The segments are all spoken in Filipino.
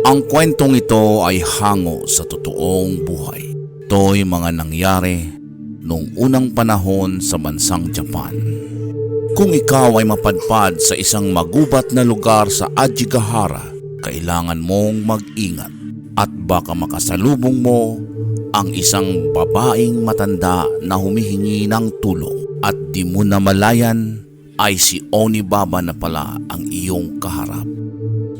Ang kwentong ito ay hango sa totoong buhay. Ito'y mga nangyari noong unang panahon sa bansang Japan. Kung ikaw ay mapadpad sa isang magubat na lugar sa Ajigahara, kailangan mong mag-ingat at baka makasalubong mo ang isang babaeng matanda na humihingi ng tulong at di mo namalayan ay si Onibaba na pala ang iyong kaharap.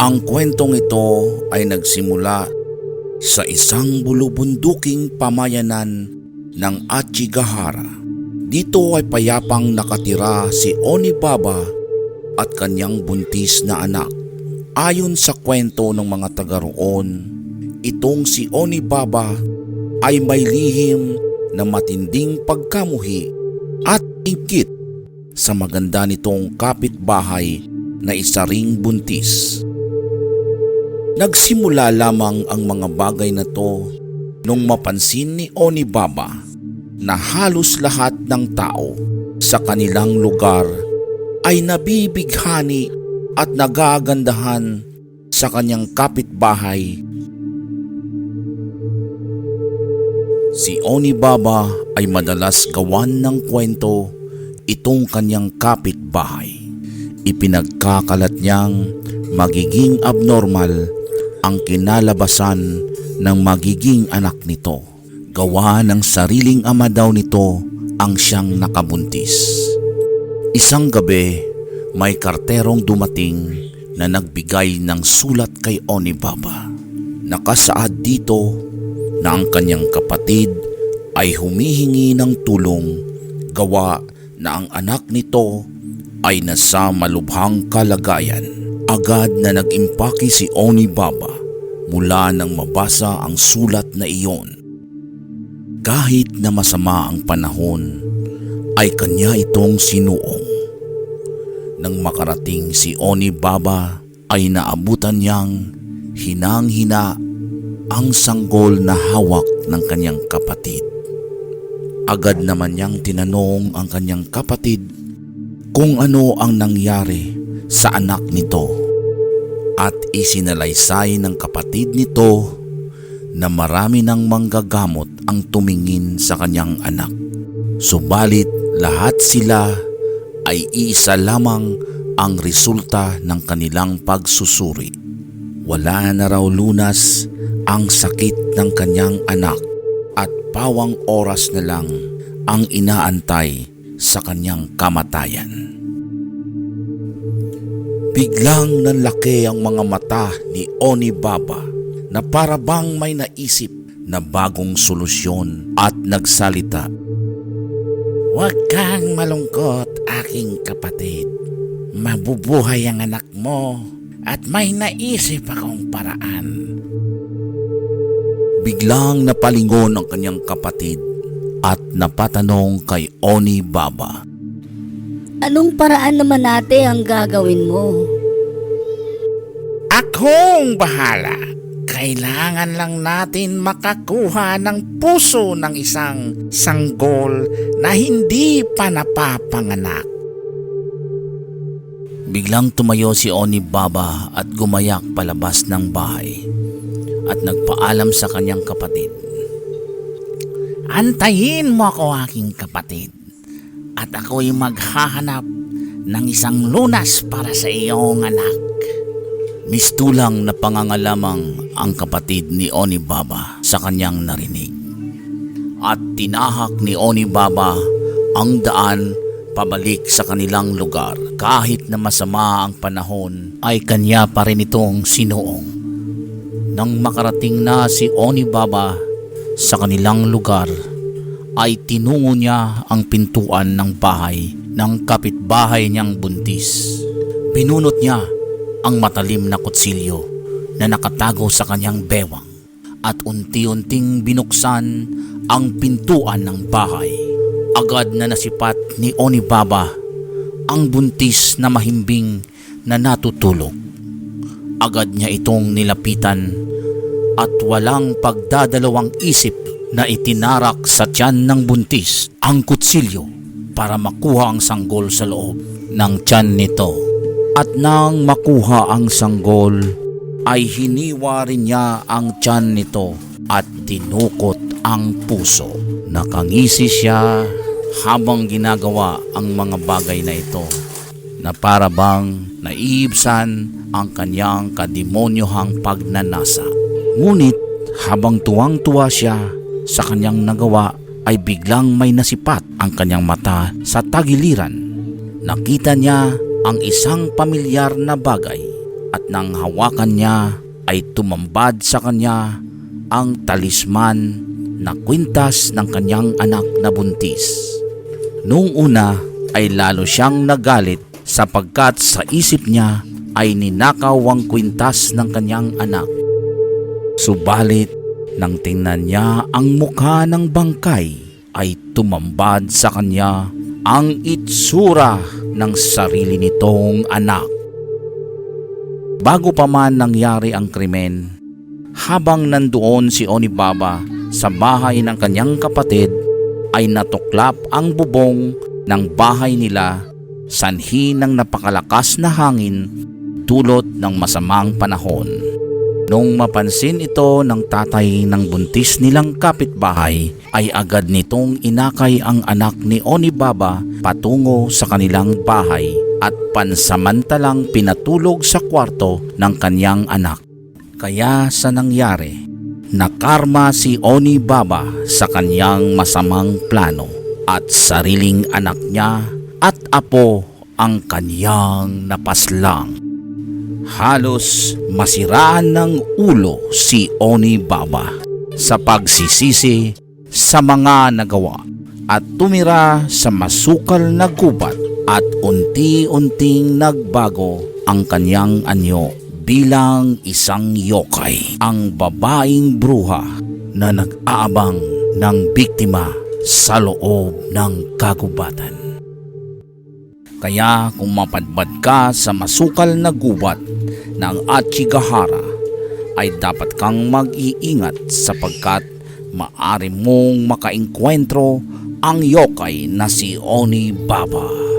Ang kwentong ito ay nagsimula sa isang bulubunduking pamayanan ng Achigahara. Dito ay payapang nakatira si Onibaba at kanyang buntis na anak. Ayon sa kwento ng mga taga roon, itong si Onibaba ay may lihim na matinding pagkamuhi at ingkit sa maganda nitong kapitbahay na isa ring buntis. Nagsimula lamang ang mga bagay na to nung mapansin ni Onibaba na halos lahat ng tao sa kanilang lugar ay nabibighani at nagagandahan sa kanyang kapitbahay. Si Onibaba ay madalas gawan ng kwento itong kanyang kapitbahay. Ipinagkakalat niyang magiging abnormal ang kinalabasan ng magiging anak nito. Gawa ng sariling ama daw nito ang siyang nakabuntis. Isang gabi, may karterong dumating na nagbigay ng sulat kay Onibaba. Nakasaad dito na ang kanyang kapatid ay humihingi ng tulong gawa na ang anak nito ay nasa malubhang kalagayan. Agad na nag-impake si Onibaba mula nang mabasa ang sulat na iyon. Kahit na masama ang panahon, ay kanya itong sinuong. Nang makarating si Onibaba ay naabutan niyang hinang-hina ang sanggol na hawak ng kanyang kapatid. Agad naman niyang tinanong ang kanyang kapatid kung ano ang nangyari sa anak nito at isinalaysay ng kapatid nito na marami ng manggagamot ang tumingin sa kanyang anak. Subalit lahat sila ay iisa lamang ang resulta ng kanilang pagsusuri. Wala na raw lunas ang sakit ng kanyang anak at pawang oras na lang ang inaantay sa kanyang kamatayan. Biglang nanlaki ang mga mata ni Oni Baba na para bang may naisip na bagong solusyon at nagsalita. Huwag kang malungkot, aking kapatid. Mabubuhay ang anak mo at may naisip akong paraan. Biglang napalingon ang kanyang kapatid at napatanong kay Oni Baba. Anong paraan naman ate ang gagawin mo? Akong bahala. Kailangan lang natin makakuha ng puso ng isang sanggol na hindi pa napapanganak. Biglang tumayo si Oni Baba at gumayak palabas ng bahay at nagpaalam sa kanyang kapatid. Antayin mo ako aking kapatid at ako'y maghahanap ng isang lunas para sa iyong anak. Mistulang na pangangalamang ang kapatid ni Oni Baba sa kanyang narinig. At tinahak ni Oni Baba ang daan pabalik sa kanilang lugar. Kahit na masama ang panahon ay kanya pa rin itong sinuong. Nang makarating na si Oni Baba sa kanilang lugar ay tinungo niya ang pintuan ng bahay ng kapitbahay niyang buntis. Binunot niya ang matalim na kutsilyo na nakatago sa kanyang bewang at unti-unting binuksan ang pintuan ng bahay. Agad na nasipat ni Onibaba ang buntis na mahimbing na natutulog. Agad niya itong nilapitan at walang pagdadalawang isip na itinarak sa tiyan ng buntis ang kutsilyo para makuha ang sanggol sa loob ng tiyan nito. At nang makuha ang sanggol, ay hiniwa rin niya ang tiyan nito at dinukot ang puso. Nakangisi siya habang ginagawa ang mga bagay na ito na para bang naiibsan ang kanyang kademonyohang pagnanasa. Ngunit habang tuwang-tuwa siya sa kanyang nagawa ay biglang may nasipat ang kanyang mata sa tagiliran. Nakita niya ang isang pamilyar na bagay at nang hawakan niya ay tumambad sa kanya ang talisman na kwintas ng kanyang anak na buntis. Noong una ay lalo siyang nagalit sapagkat sa isip niya ay ninakaw ang kwintas ng kanyang anak. Subalit nang tingnan niya ang mukha ng bangkay ay tumambad sa kanya ang itsura ng sarili nitong anak. Bago pa man nangyari ang krimen, habang nandoon si Onibaba sa bahay ng kanyang kapatid, ay natuklap ang bubong ng bahay nila sanhi ng napakalakas na hangin dulot ng masamang panahon. Nung mapansin ito ng tatay ng buntis nilang kapitbahay, ay agad nitong inakay ang anak ni Onibaba patungo sa kanilang bahay at pansamantalang pinatulog sa kwarto ng kanyang anak. Kaya sa nangyari, nakarma si Onibaba sa kanyang masamang plano at sariling anak niya at apo ang kanyang napaslang. Halos masiraan ng ulo si Oni Baba sa pagsisisi sa mga nagawa at tumira sa masukal na gubat at unti-unting nagbago ang kanyang anyo bilang isang yokai ang babaeng bruha na nag-aabang ng biktima sa loob ng kagubatan. Kaya kung mapadbad ka sa masukal na gubat ng Achigahara ay dapat kang mag-iingat sapagkat maari mong makaengkwentro ang yokai na si Oni Baba.